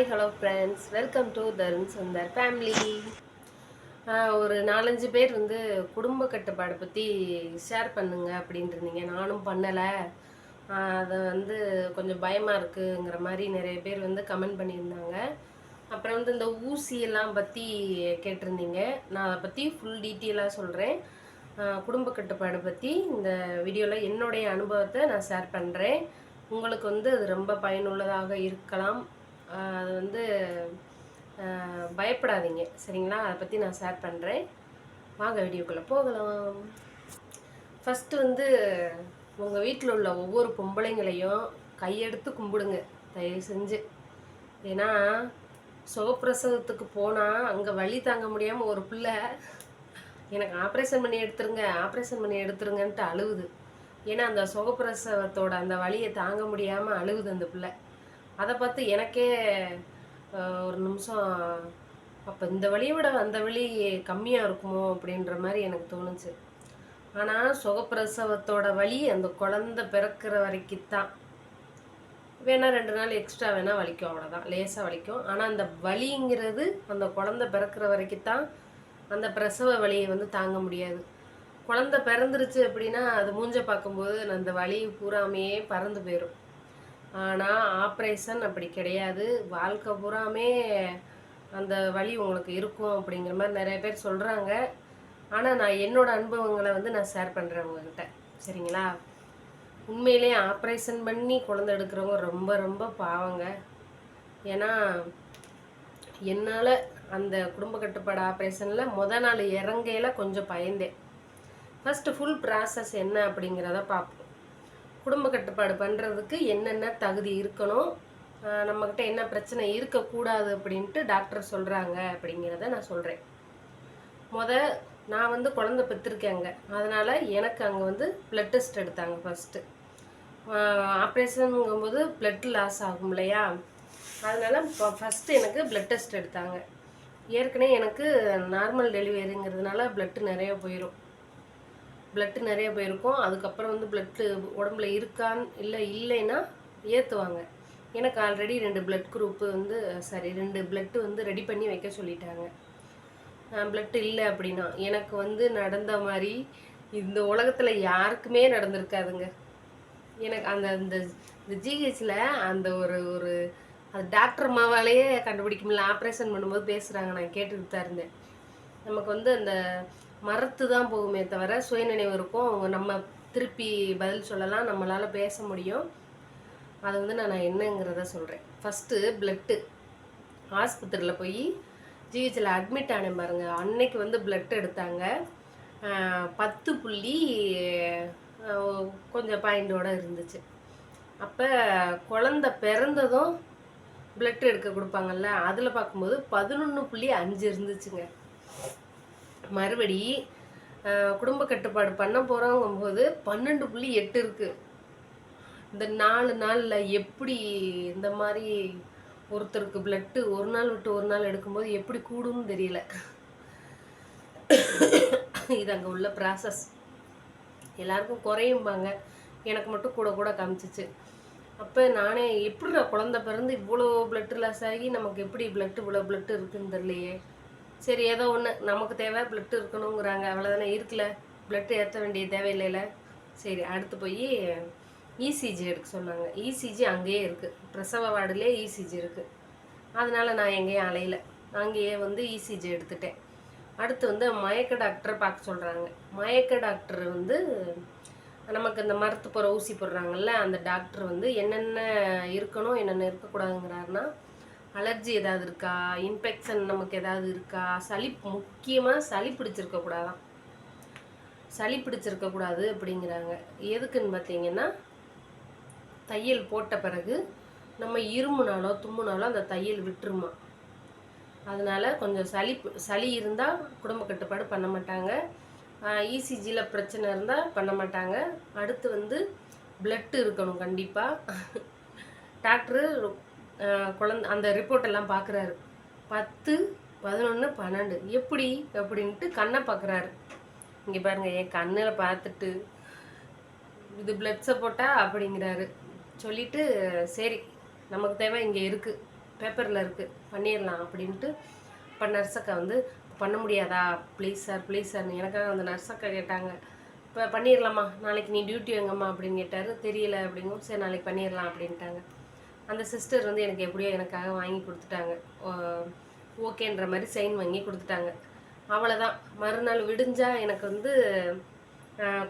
Hi hello friends welcome to Tarun Sundar family ஒரு நாலஞ்சு பேர் வந்து குடும்ப கட்டுப்பாடை பற்றி ஷேர் பண்ணுங்க அப்படின்ட்டுருந்தீங்க நானும் பண்ணலை. அதை வந்து கொஞ்சம் பயமாக இருக்குங்கிற மாதிரி நிறைய பேர் வந்து கமெண்ட் பண்ணியிருந்தாங்க. அப்புறம் வந்து இந்த ஊசியெல்லாம் பற்றி கேட்டிருந்தீங்க. நான் அதை பற்றி ஃபுல் டீட்டெயிலாக சொல்கிறேன் குடும்ப கட்டுப்பாடு பற்றி இந்த வீடியோவில் என்னுடைய அனுபவத்தை நான் ஷேர் பண்ணுறேன் உங்களுக்கு வந்து அது ரொம்ப பயனுள்ளதாக இருக்கலாம். அது வந்து பயப்படாதீங்க. சரிங்களா? அதை பற்றி நான் ஷேர் பண்ணுறேன் வாங்க வீடியோக்குள்ளே போகலாம். ஃபஸ்ட்டு வந்து உங்கள் வீட்டில் உள்ள ஒவ்வொரு பொம்பளைங்களையும் கையெடுத்து கும்பிடுங்க. தயவு செஞ்சு. ஏன்னா சுகப்பிரசவத்துக்கு போனால் அங்கே வழி தாங்க முடியாமல் ஒரு பிள்ளை எனக்கு ஆப்ரேஷன் பண்ணி எடுத்துருங்க ஆப்ரேஷன் பண்ணி எடுத்துருங்கன்ட்டு அழுவுது. ஏன்னா அந்த சுகப்பிரசவத்தோட அந்த வழியை தாங்க முடியாமல் அழுகுது அந்த பிள்ளை. அதை பார்த்து எனக்கே ஒரு நிமிஷம் அப்போ இந்த வலியை விட அந்த வலி கம்மியாக இருக்குமோ அப்படின்ற மாதிரி எனக்கு தோணுச்சு. ஆனால் சுகப்பிரசவத்தோட வலி அந்த குழந்தை பிறக்கிற வரைக்கும் தான். வேணால் ரெண்டு நாள் எக்ஸ்ட்ரா வேணால் வலிக்கும் அவ்வளோதான் லேசாக வலிக்கும். ஆனால் அந்த வலிங்கிறது அந்த குழந்தை பிறக்கிற வரைக்கும் தான் அந்த பிரசவ வலியை வந்து தாங்க முடியாது. குழந்தை பிறந்துருச்சு அப்படின்னா அது மூஞ்ச பார்க்கும்போது அந்த வலி பூராமையே பறந்து போயிடும் ஆனால் ஆப்ரேஷன் அப்படி கிடையாது. வாழ்க்கை பூராமே அந்த வழி உங்களுக்கு இருக்கும் அப்படிங்கிற மாதிரி நிறைய பேர் சொல்கிறாங்க ஆனால் நான் என்னோடய அனுபவங்களை வந்து நான் ஷேர் பண்ணுறேன் உங்ககிட்ட. சரிங்களா? உண்மையிலே ஆப்ரேஷன் பண்ணி குழந்தை எடுக்கிறவங்க ரொம்ப ரொம்ப பாவங்க. ஏன்னா என்னால் அந்த குடும்ப கட்டுப்பாடு ஆப்ரேஷனில் முத நாள் இறங்கையில் கொஞ்சம் பயந்தேன். ஃபஸ்ட்டு ஃபுல் ப்ராசஸ் என்ன அப்படிங்கிறத பார்ப்போம். குடும்ப கட்டுப்பாடு பண்ணுறதுக்கு என்னென்ன தகுதி இருக்கணும்? நம்மக்கிட்ட என்ன பிரச்சனை இருக்கக்கூடாது அப்படின்ட்டு டாக்டர் சொல்கிறாங்க அப்படிங்கிறத நான் சொல்கிறேன் முத நான் வந்து குழந்தை பெற்றிருக்கேங்க. அதனால் எனக்கு அங்கே வந்து ப்ளட் டெஸ்ட் எடுத்தாங்க ஃபஸ்ட்டு ஆப்ரேஷனுங்கும்போது ப்ளட் லாஸ் ஆகும் இல்லையா? அதனால் ஃபஸ்ட்டு எனக்கு ப்ளட் டெஸ்ட் எடுத்தாங்க. ஏற்கனவே எனக்கு நார்மல் டெலிவரிங்கிறதுனால பிளட்டு நிறைய போயிடும் பிளட்டு நிறைய போயிருக்கும். அதுக்கப்புறம் வந்து ப்ளட்டு உடம்புல இருக்கான்னு இல்லை இல்லைன்னா ஏற்றுவாங்க எனக்கு ஆல்ரெடி ரெண்டு ப்ளட் குரூப்பு வந்து சாரி ரெண்டு பிளட்டு வந்து ரெடி பண்ணி வைக்க சொல்லிட்டாங்க. ப்ளட் இல்லை அப்படின்னா எனக்கு வந்து நடந்த மாதிரி இந்த உலகத்தில் யாருக்குமே நடந்திருக்காதுங்க. எனக்கு அந்த அந்த இந்த ஜிஹெச்சில் அந்த ஒரு ஒரு அது டாக்டர் மாவாலேயே கண்டுபிடிக்க முடியல ஆப்ரேஷன் பண்ணும்போது பேசுகிறாங்க நான் கேட்டுக்கிட்டு தான் இருந்தேன். நமக்கு வந்து அந்த மரத்து தான் போகுமே தவிர சுயநினைவு இருக்கும். அவங்க நம்ம திருப்பி பதில் சொல்லலாம் நம்மளால் பேச முடியும். அது வந்து நான் என்னங்கிறத சொல்கிறேன் ஃபஸ்ட்டு பிளட்டு ஆஸ்பத்திரியில் போய் ஜிஹெச்சில் அட்மிட் ஆனேன் பாருங்க. அன்னைக்கு வந்து பிளட் எடுத்தாங்க. பத்து புள்ளி கொஞ்சம் பாயிண்டோடு இருந்துச்சு. அப்போ குழந்த பிறந்ததும் பிளட் எடுக்க கொடுப்பாங்கல்ல அதில் பார்க்கும்போது பதினொன்று புள்ளி அஞ்சு இருந்துச்சுங்க. மறுபடி குடும்ப கட்டுப்பாடு பண்ண போகிறோங்கும்போது பன்னெண்டு புள்ளி எட்டு இருக்குது இந்த நாலு நாளில் எப்படி இந்த மாதிரி ஒருத்தருக்கு பிளட்டு ஒரு நாள் விட்டு ஒரு நாள் எடுக்கும்போது எப்படி கூடும்னு தெரியல. இது அங்கே உள்ள ப்ராசஸ் எல்லாருக்கும் குறையும்பாங்க. எனக்கு மட்டும் கூட கூட காமிச்சிச்சு. அப்போ நானே எப்படிடா குழந்த பிறந்து இவ்வளோ பிளட்டு லாஸ் ஆகி நமக்கு எப்படி பிளட்டு இவ்வளோ பிளட்டு இருக்குன்னு தெரியலையே. சரி ஏதோ ஒன்று நமக்கு தேவை பிளட் இருக்கணுங்கிறாங்க. அவ்வளோதானே இருக்கல பிளட் ஏற்ற வேண்டிய தேவையில்லைல. சரி அடுத்து போய் இசிஜி எடுக்க சொன்னாங்க. இசிஜி அங்கேயே இருக்குது பிரசவ வார்டுலேயே இசிஜி இருக்குது அதனால் நான் எங்கேயும் அலையில. அங்கேயே வந்து இசிஜி எடுத்துட்டேன். அடுத்து வந்து மயக்க டாக்டரை பார்க்க சொல்கிறாங்க மயக்க டாக்டர் வந்து நமக்கு இந்த மரத்து போகிற ஊசி போடுறாங்கல்ல அந்த டாக்டர் வந்து என்னென்ன இருக்கணும் என்னென்ன இருக்கக்கூடாதுங்கிறாருன்னா அலர்ஜி ஏதாவது இருக்கா? இன்ஃபெக்ஷன் நமக்கு ஏதாவது இருக்கா? சளி முக்கியமாக சளி பிடிச்சிருக்க கூடாதான். சளி பிடிச்சிருக்க கூடாது அப்படிங்கிறாங்க. எதுக்குன்னு பார்த்தீங்கன்னா தையல் போட்ட பிறகு நம்ம இருமுனாலோ தும்முனாலோ அந்த தையல் விட்டுருமா. அதனால கொஞ்சம் சளி சளி இருந்தால் குடும்ப கட்டுப்பாடு பண்ண மாட்டாங்க. இசிஜியில் பிரச்சனை இருந்தால் பண்ண மாட்டாங்க. அடுத்து வந்து பிளட்டு இருக்கணும் கண்டிப்பாக டாக்டரு குழந்த அந்த ரிப்போர்ட் எல்லாம் பார்க்குறாரு பத்து பதினொன்று பன்னெண்டு. எப்படி? அப்படின்ட்டு கண்ணை பார்க்குறாரு இங்கே பாருங்க என் கண்ணில் பார்த்துட்டு இது பிளட் சப்போர்ட்டா அப்படிங்கிறாரு. சொல்லிட்டு சரி நமக்கு தேவை இங்கே இருக்குது பேப்பரில் இருக்குது பண்ணிடலாம் அப்படின்ட்டு இப்போ நர்ஸக்கா வந்து பண்ண முடியாதா? ப்ளீஸ் சார் ப்ளீஸ் சார் எனக்காக அந்த நர்ஸக்கா கேட்டாங்க. இப்போ பண்ணிடலாமா? நாளைக்கு நீ டியூட்டி எங்கம்மா அப்படின்னு கேட்டார். தெரியல அப்படிங்கும் சரி நாளைக்கு பண்ணிடலாம் அப்படின்ட்டாங்க. அந்த சிஸ்டர் வந்து எனக்கு எப்படியோ எனக்காக வாங்கி கொடுத்துட்டாங்க. ஓகேன்ற மாதிரி சைன் வாங்கி கொடுத்துட்டாங்க. அவ்வளோதான் மறுநாள் விடிஞ்சால் எனக்கு வந்து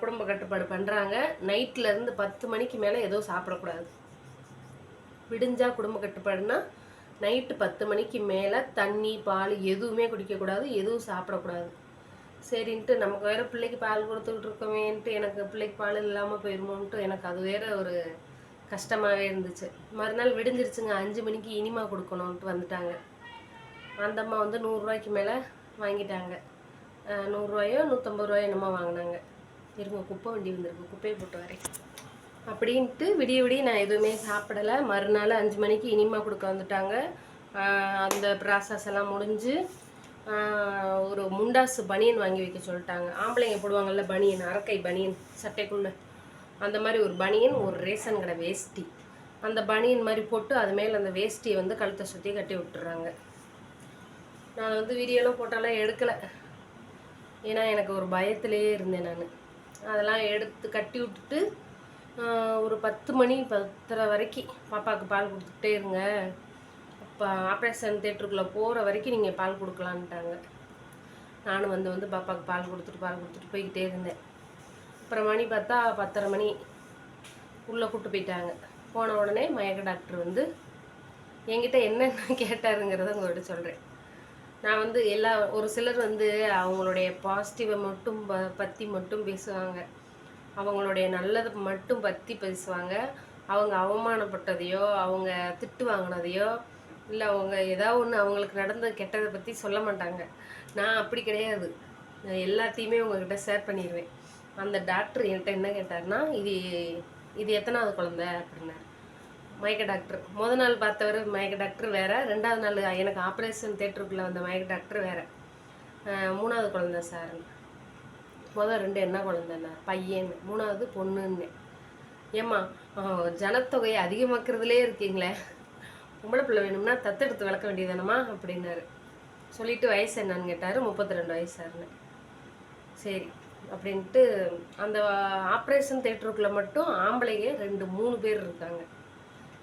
குடும்ப கட்டுப்பாடு பண்ணுறாங்க நைட்லேருந்து பத்து மணிக்கு மேலே எதுவும் சாப்பிடக்கூடாது. விடிஞ்சால் குடும்ப கட்டுப்பாடுனா நைட்டு பத்து மணிக்கு மேலே தண்ணி பால் எதுவுமே குடிக்கக்கூடாது எதுவும் சாப்பிடக்கூடாது. சரின்ட்டு நமக்கு வேற பிள்ளைக்கு பால் கொடுத்துக்கிட்டு இருக்கோமேன்ட்டு எனக்கு பிள்ளைக்கு பால் இல்லாமல் போயிருமோன்ட்டு எனக்கு அது வேற ஒரு கஷ்டமாகவே இருந்துச்சு. மறுநாள் விடிஞ்சிருச்சுங்க. அஞ்சு மணிக்கு இனிமா கொடுக்கணுன்ட்டு வந்துட்டாங்க. அந்த அம்மா வந்து நூறுரூவாய்க்கு மேலே வாங்கிட்டாங்க. நூறுரூவாயோ நூற்றம்பது ரூபாயோ என்னமோ வாங்கினாங்க. இருங்க குப்பை வண்டி வந்திருக்கு. குப்பையை போட்டு வரேன். அப்படின்ட்டு விடிய விடிய நான் எதுவுமே சாப்பிடலை. மறுநாள் அஞ்சு மணிக்கு இனிமா கொடுக்க வந்துட்டாங்க. அந்த ப்ராசஸ் எல்லாம் முடிஞ்சு ஒரு முண்டாசு பனியன் வாங்கி வைக்க சொல்லிட்டாங்க. ஆம்பளைங்க போடுவாங்கல்ல பனியன் அரக்கை பனியன் சட்டைக்குள்ளே. அந்த மாதிரி ஒரு பனியன் ஒரு ரேஷன் கடை வேஷ்டி. அந்த பனியன் மாதிரி போட்டு அது மேலே அந்த வேஷ்டியை வந்து கழுத்தை சுற்றி கட்டி விட்டுறாங்க. நான் வந்து வீடியோலாம் போட்டாலாம் எடுக்கலை. ஏன்னா எனக்கு ஒரு பயத்திலே இருந்தேன் நான். அதெல்லாம் எடுத்து கட்டி விட்டுட்டு ஒரு பத்து மணி பத்தரை வரைக்கும் பாப்பாவுக்கு பால் கொடுத்துக்கிட்டே இருங்க. அப்போ ஆப்ரேஷன் தேட்டருக்குள்ளே போகிற வரைக்கும் நீங்கள் பால் கொடுக்கலான்ட்டாங்க. நானும் வந்து வந்து பாப்பாவுக்கு பால் கொடுத்துட்டு பால் கொடுத்துட்டு போய்கிட்டே இருந்தேன். அப்புறம் மணி பார்த்தா பத்தரை மணி உள்ளே கூப்பிட்டு போயிட்டாங்க. போன உடனே மயக்க டாக்டர் வந்து என்கிட்ட என்னென்ன கேட்டாருங்கிறத உங்கள்கிட்ட சொல்கிறேன் நான் வந்து எல்லா ஒரு சிலர் வந்து அவங்களுடைய பாசிட்டிவை மட்டும் ப பற்றி மட்டும் பேசுவாங்க. அவங்களுடைய நல்லதை மட்டும் பற்றி பேசுவாங்க. அவங்க அவமானப்பட்டதையோ அவங்க திட்டு வாங்கினதையோ இல்லை அவங்க ஏதாவது ஒன்று அவங்களுக்கு நடந்த கெட்டதை பற்றி சொல்ல மாட்டாங்க. நான் அப்படி கிடையாது. நான் எல்லாத்தையுமே உங்ககிட்ட ஷேர் பண்ணிடுவேன் அந்த டாக்டர் என்கிட்ட என்ன கேட்டாருன்னா இது இது எத்தனாவது குழந்தை? அப்படின்னாரு. மயக்க டாக்டர் முத நாள் பார்த்தவர் மயக்க டாக்டர் வேற. ரெண்டாவது நாள் எனக்கு ஆப்ரேஷன் தேட்டருக்குள்ளே வந்த மயக்க டாக்டர் வேற. மூணாவது குழந்த சார் முதல் ரெண்டு என்ன குழந்தைன்னா பையன் மூணாவது பொண்ணுன்னு. ஏம்மா ஜனத்தொகையை அதிகமாக்குறதுலே இருக்கீங்களே. பொம்பளை பிள்ளை வேணும்னா தத்தெடுத்து வளர்க்க வேண்டியதானம்மா அப்படின்னாரு. சொல்லிட்டு வயசு என்னன்னு கேட்டார் முப்பத்தி ரெண்டு வயசாருன்னு சரி. அப்படின்ட்டு அந்த ஆப்ரேஷன் தேட்டருக்குள்ளே மட்டும் ஆம்பளைங்க ரெண்டு மூணு பேர் இருக்காங்க.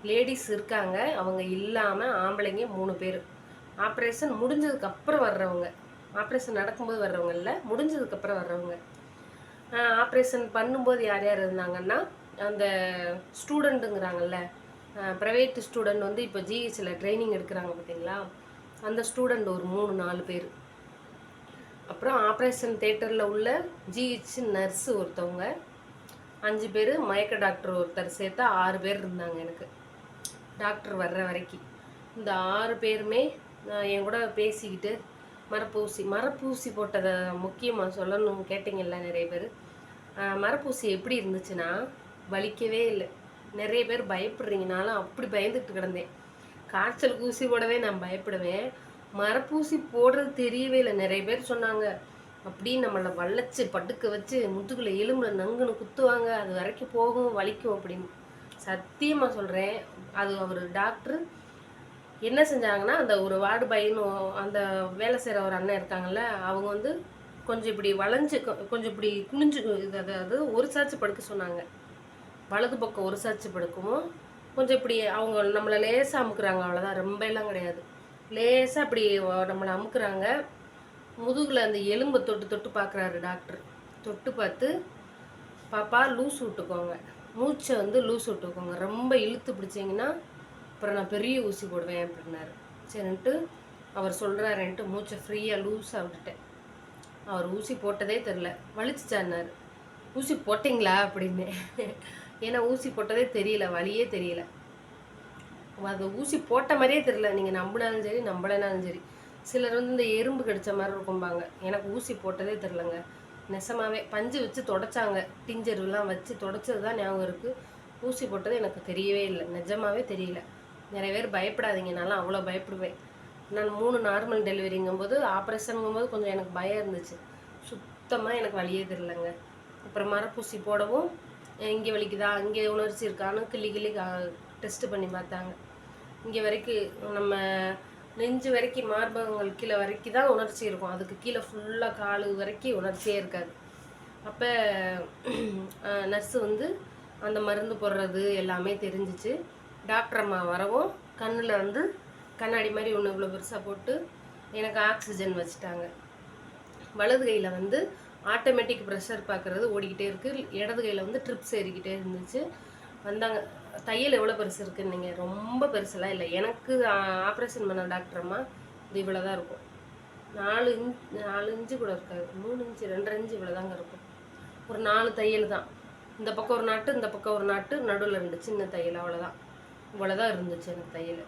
லேடிஸ் இருக்காங்க அவங்க இல்லாமல் ஆம்பளைங்க மூணு பேர். ஆப்ரேஷன் முடிஞ்சதுக்கப்புறம் வர்றவங்க. ஆப்ரேஷன் நடக்கும்போது வர்றவங்க இல்லை முடிஞ்சதுக்கப்புறம் வர்றவங்க. ஆப்ரேஷன் பண்ணும்போது யார் யார் இருந்தாங்கன்னா அந்த ஸ்டூடெண்ட்டுங்கிறாங்கல்ல ப்ரைவேட் ஸ்டூடெண்ட் வந்து இப்போ ஜிஹெச்சில் ட்ரைனிங் எடுக்கிறாங்க பார்த்தீங்களா? அந்த ஸ்டூடெண்ட் ஒரு மூணு நாலு பேர். அப்புறம் ஆப்ரேஷன் தேட்டரில் உள்ள ஜிஹெச் நர்ஸு ஒருத்தவங்க. அஞ்சு பேர் மயக்க டாக்டர் ஒருத்தர் சேர்த்து ஆறு பேர் இருந்தாங்க எனக்கு. டாக்டர் வர்ற வரைக்கும். இந்த ஆறு பேருமே நான் என் கூட பேசிக்கிட்டு மரப்பூசி மரப்பூசி போட்டதை முக்கியமாக சொல்லணும் கேட்டிங்கல்ல நிறைய பேர். மரப்பூசி எப்படி இருந்துச்சுன்னா வலிக்கவே இல்லை. நிறைய பேர் பயப்படுறீங்கனாலும் அப்படி பயந்துட்டு கிடந்தேன். காய்ச்சல் ஊசி போடவே நான் பயப்படுவேன். மரப்பூசி போடுறது தெரியவே இல்லை. நிறைய பேர் சொன்னாங்க அப்படி நம்மளை வளைச்சு படுக்க வச்சு முதுகுல எலும்புல நங்குன்னு குத்துவாங்க. அது வரைக்கும் போகும் வலிக்கும் அப்படின்னு. சத்தியமாக சொல்கிறேன் அது அவர் டாக்டர் என்ன செஞ்சாங்கன்னா அந்த ஒரு வார்டு பையனும் அந்த வேலை செய்கிற ஒரு அண்ணன் இருக்காங்கல்ல அவங்க வந்து கொஞ்சம் இப்படி வளைஞ்சு கொஞ்சம் இப்படி குனிஞ்சு இது அதாவது ஒரு சாச்சு படுக்க சொன்னாங்க. வலது பக்கம் ஒரு சாச்சு படுக்கவும் கொஞ்சம் இப்படி அவங்க நம்மளை லேசாக அமுக்குறாங்க. அவ்வளோதான் ரொம்ப எல்லாம் கிடையாது. லேசாக அப்படி நம்மளை அமுக்குறாங்க. முதுகில் அந்த எலும்பை தொட்டு தொட்டு பார்க்குறாரு டாக்டர். தொட்டு பார்த்து பாப்பா லூஸ் விட்டுக்கோங்க. மூச்சை வந்து லூஸ் விட்டுக்கோங்க. ரொம்ப இழுத்து பிடிச்சிங்கன்னா அப்புறம் நான் பெரிய ஊசி போடுவேன் அப்படின்னாரு. சரின்ட்டு அவர் சொல்கிறாருன்ட்டு மூச்சை ஃப்ரீயாக லூஸாக விட்டுட்டேன். அவர் ஊசி போட்டதே தெரில வலிச்சுச்சான்னாரு. ஊசி போட்டிங்களா? அப்படின்னு. ஏன்னா ஊசி போட்டதே தெரியல. வலியே தெரியல. அது ஊசி போட்ட மாதிரியே தெரில நீங்கள் நம்பினாலும் சரி நம்பலைனாலும் சரி. சிலர் வந்து இந்த எறும்பு கடித்த மாதிரி இருக்கும்பாங்க எனக்கு ஊசி போட்டதே தெரிலங்க நெசமாவே பஞ்சு வச்சு தொடச்சாங்க. டிஞ்சர்லாம் வச்சு தொடச்சது தான் ஞாபகம் இருக்குது ஊசி போட்டது எனக்கு தெரியவே இல்லை. நிஜமாவே தெரியல. நிறைய பேர் பயப்படாதீங்க. நான்லாம் அவ்வளோ பயப்படுவேன். நான் மூணு நார்மல் டெலிவரிங்கும்போது ஆப்ரேஷனுங்கும்போது கொஞ்சம் எனக்கு பயம் இருந்துச்சு. சுத்தமாக எனக்கு வழியே தெரிலங்க அப்புறம் மரப்பூசி போடவும் இங்கே வலிக்குதா? இங்கே உணர்ச்சி இருக்கான்னு கிள்ளி கிள்ளி டெஸ்ட்டு பண்ணி பார்த்தாங்க. இங்கே வரைக்கும் நம்ம நெஞ்சு வரைக்கும் மார்பகங்கள் கீழே வரைக்கும் தான் உணர்ச்சி இருக்கும். அதுக்கு கீழே ஃபுல்லாக கால் வரைக்கும் உணர்ச்சியே இருக்காது. அப்போ நர்ஸு வந்து அந்த மருந்து போடுறது எல்லாமே தெரிஞ்சிச்சு. டாக்டர் அம்மா வரவும் கண்ணில் வந்து கண்ணாடி மாதிரி ஒன்று இவ்வளோ பெருசாக போட்டு எனக்கு ஆக்சிஜன் வச்சுட்டாங்க. வலது கையில் வந்து ஆட்டோமேட்டிக் ப்ரெஷர் பார்க்குறது ஓடிக்கிட்டே இருக்குது இடது கையில் வந்து ட்ரிப்ஸ் ஏறிக்கிட்டே இருந்துச்சு. வந்தாங்க. தையல் எவ்வளோ பெருசு இருக்குன்னு நீங்கள் ரொம்ப பெருசெல்லாம் இல்லை. எனக்கு ஆப்ரேஷன் பண்ண டாக்டர் அம்மா இது இவ்வளோ தான் இருக்கும். நாலு இன்ச் நாலு இன்ச்சு கூட இருக்காது. மூணு இன்ச்சு ரெண்டரை இன்ச்சு இவ்வளோ தாங்க இருக்கும். ஒரு நாலு தையல் தான். இந்த பக்கம் ஒரு நாட்டு இந்த பக்கம் ஒரு நாட்டு நடுவில் ரெண்டு சின்ன தையல் அவ்வளோதான். இவ்வளோதான் இருந்துச்சு எனக்கு தையல்.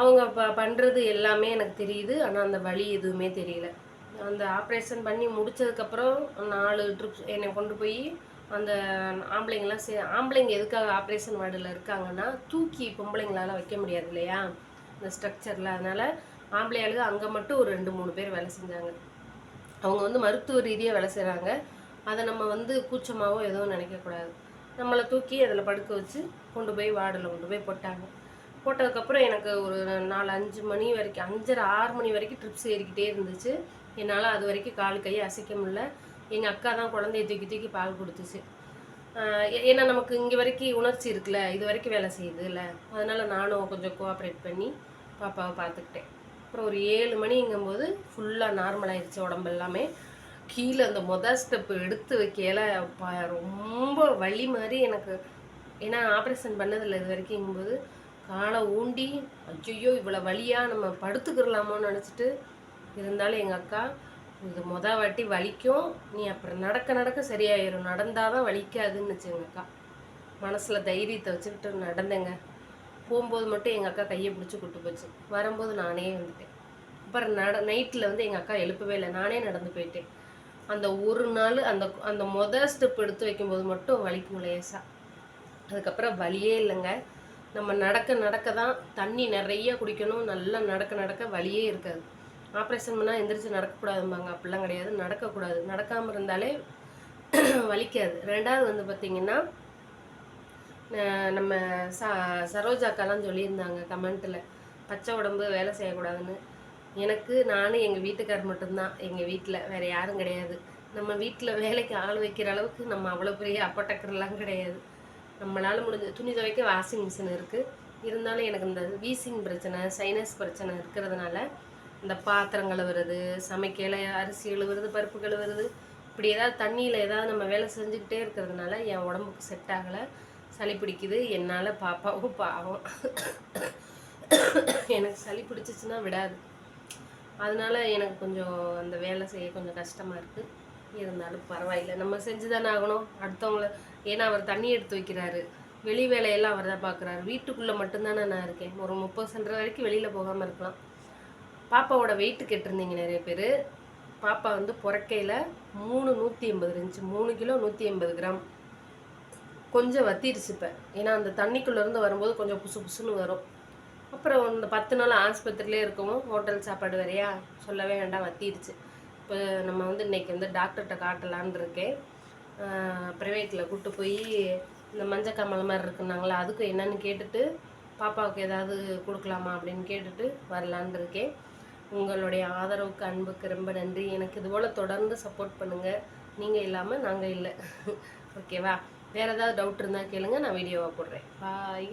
அவங்க ப பண்ணுறது எல்லாமே எனக்கு தெரியுது. ஆனால் அந்த வழி எதுவுமே தெரியல. அந்த ஆப்ரேஷன் பண்ணி முடிச்சதுக்கப்புறம் நாலு ட்ரிப்ஸ் என்னை கொண்டு போய் அந்த ஆம்பளைங்கெல்லாம் சே ஆம்பளைங்க எதுக்காக ஆப்ரேஷன் வார்டில் இருக்காங்கன்னா தூக்கி பொம்பளைங்களால் வைக்க முடியாது இல்லையா? இந்த ஸ்ட்ரக்சரில் அதனால் ஆம்பளையாளுக்கு அங்கே மட்டும் ஒரு ரெண்டு மூணு பேர் வேலை செஞ்சாங்க. அவங்க வந்து மருத்துவ ரீதியாக வேலை செய்கிறாங்க அதை நம்ம வந்து கூச்சமாகவோ எதுவும் நினைக்கக்கூடாது நம்மளை தூக்கி அதில் படுக்க வச்சு கொண்டு போய் வார்டில் கொண்டு போய் போட்டாங்க. போட்டதுக்கப்புறம் எனக்கு ஒரு நாலு அஞ்சு மணி வரைக்கும் அஞ்சரை ஆறு மணி வரைக்கும் ட்ரிப்ஸ் ஏறிக்கிட்டே இருந்துச்சு. என்னால் அது வரைக்கும் கால் கையை அசைக்க முடியல. எங்கள் அக்கா தான் குழந்தைய தூக்கி தூக்கி பால் கொடுத்துச்சு. ஏன்னா நமக்கு இங்கே வரைக்கும் உணர்ச்சி இருக்குல்ல இது வரைக்கும் வேலை செய்யுதுல்ல அதனால் நானும் கொஞ்சம் கோஆப்ரேட் பண்ணி பாப்பாவை பார்த்துக்கிட்டேன். அப்புறம் ஒரு ஏழு மணிங்கும்போது ஃபுல்லாக நார்மலாகிடுச்சு உடம்பு எல்லாமே. கீழே அந்த மொதல் ஸ்டெப்பு எடுத்து வைக்கல ரொம்ப வலி மாதிரி எனக்கு ஏன்னா ஆப்ரேஷன் பண்ணதில்லை இது வரைக்குங்கும்போது. காலை ஊண்டி ஐயோ இவ்வளோ வழியாக நம்ம படுத்துக்கிறலாமோன்னு நினச்சிட்டு இருந்தாலும் எங்கள் அக்கா இது மொத வாட்டி வலிக்கும். நீ அப்புறம் நடக்க நடக்க சரியாயிரும். நடந்தாதான் வலிக்காதுன்னுச்சு எங்கள் அக்கா. மனசில் தைரியத்தை வச்சுக்கிட்டு நடந்தேங்க. போகும்போது மட்டும் எங்கள் அக்கா கையை பிடிச்சி கூட்டு போச்சு. வரும்போது நானே வந்துட்டேன். அப்புறம் நட நைட்டில் வந்து எங்கள் அக்கா எழுப்பவே இல்லை. நானே நடந்து போயிட்டேன். அந்த ஒரு நாள் அந்த அந்த மொதல் ஸ்டெப் எடுத்து வைக்கும்போது மட்டும் வலிக்கும் லேசாக அதுக்கப்புறம் வலியே இல்லைங்க. நம்ம நடக்க நடக்க தான் தண்ணி நிறைய குடிக்கணும். நல்லா நடக்க நடக்க வலியே இருக்காது. ஆப்ரேஷன் பண்ணால் எந்திரிச்சு நடக்கக்கூடாதும்பாங்க. அப்படிலாம் கிடையாது. நடக்கக்கூடாது. நடக்காமல் இருந்தாலே வலிக்காது. ரெண்டாவது வந்து பார்த்திங்கன்னா நம்ம ச சரோஜாக்கெல்லாம் சொல்லியிருந்தாங்க கமெண்ட்டில் பச்சை உடம்பு வேலை செய்யக்கூடாதுன்னு. எனக்கு நானும் எங்கள் வீட்டுக்கார் மட்டும்தான். எங்கள் வீட்டில் வேறு யாரும் கிடையாது. நம்ம வீட்டில் வேலைக்கு ஆள் வைக்கிற அளவுக்கு நம்ம அவ்வளோ பெரிய அப்பட்டக்கரெல்லாம் கிடையாது. நம்மளால் முடிஞ்ச துணி துவைக்க வாஷிங் மிஷின் இருக்குது இருந்தாலும் எனக்கு இந்த வீசிங் பிரச்சனை சைனஸ் பிரச்சனை இருக்கிறதுனால இந்த பாத்திரம் கழுவுறது சமைக்கையில் அரிசி கழுவுறது பருப்பு கழுவுறது இப்படி ஏதாவது தண்ணியில் ஏதாவது நம்ம வேலை செஞ்சுக்கிட்டே இருக்கிறதுனால என் உடம்புக்கு செட் ஆகலை. சளி பிடிக்குது. என்னால் பாப்பாவும் பாவம். எனக்கு சளி பிடிச்சிச்சுன்னா விடாது. அதனால எனக்கு கொஞ்சம் அந்த வேலை செய்ய கொஞ்சம் கஷ்டமாக இருக்குது இருந்தாலும் பரவாயில்லை. நம்ம செஞ்சு தானே ஆகணும். அடுத்தவங்கள ஏன்னா அவர் தண்ணி எடுத்து வைக்கிறாரு. வெளி வேலையெல்லாம் அவர் தான் பார்க்குறாரு வீட்டுக்குள்ளே மட்டும்தானே நான் இருக்கேன். ஒரு முப்பது சென்ற வரைக்கும் வெளியில் போகாமல் இருக்கலாம். பாப்பாவோட வெயிட் கேட்டிருந்தீங்க நிறைய பேர். பாப்பா வந்து புறக்கையில் மூணு நூற்றி எண்பது இருந்துச்சு. மூணு கிலோ நூற்றி எண்பது கிராம். கொஞ்சம் வத்திருச்சு இப்போ. ஏன்னா அந்த தண்ணிக்குள்ளேருந்து வரும்போது கொஞ்சம் புசு புசுன்னு வரும். அப்புறம் இந்த பத்து நாள் ஆஸ்பத்திரியிலே இருக்கவும் ஹோட்டல் சாப்பாடு வரையா சொல்லவே வேண்டாம் வத்திருச்சு. இப்போ நம்ம வந்து இன்னைக்கு வந்து டாக்டர்கிட்ட காட்டலான்னு இருக்கேன். ப்ரைவேட்டில் கூப்பிட்டு போய் இந்த மஞ்சக்காமல் மாதிரி இருக்குனாங்களா அதுக்கு என்னன்னு கேட்டுட்டு பாப்பாவுக்கு ஏதாவது கொடுக்கலாமா அப்படின்னு கேட்டுட்டு வரலான்னு இருக்கேன். உங்களுடைய ஆதரவுக்கு அன்புக்கு ரொம்ப நன்றி. எனக்கு இதுபோல் தொடர்ந்து சப்போர்ட் பண்ணுங்கள் நீங்கள் இல்லாமல் நாங்கள் இல்லை. ஓகேவா வேறு ஏதாவது டவுட் இருந்தால் கேளுங்க நான் வீடியோவாக போடுறேன். பாய்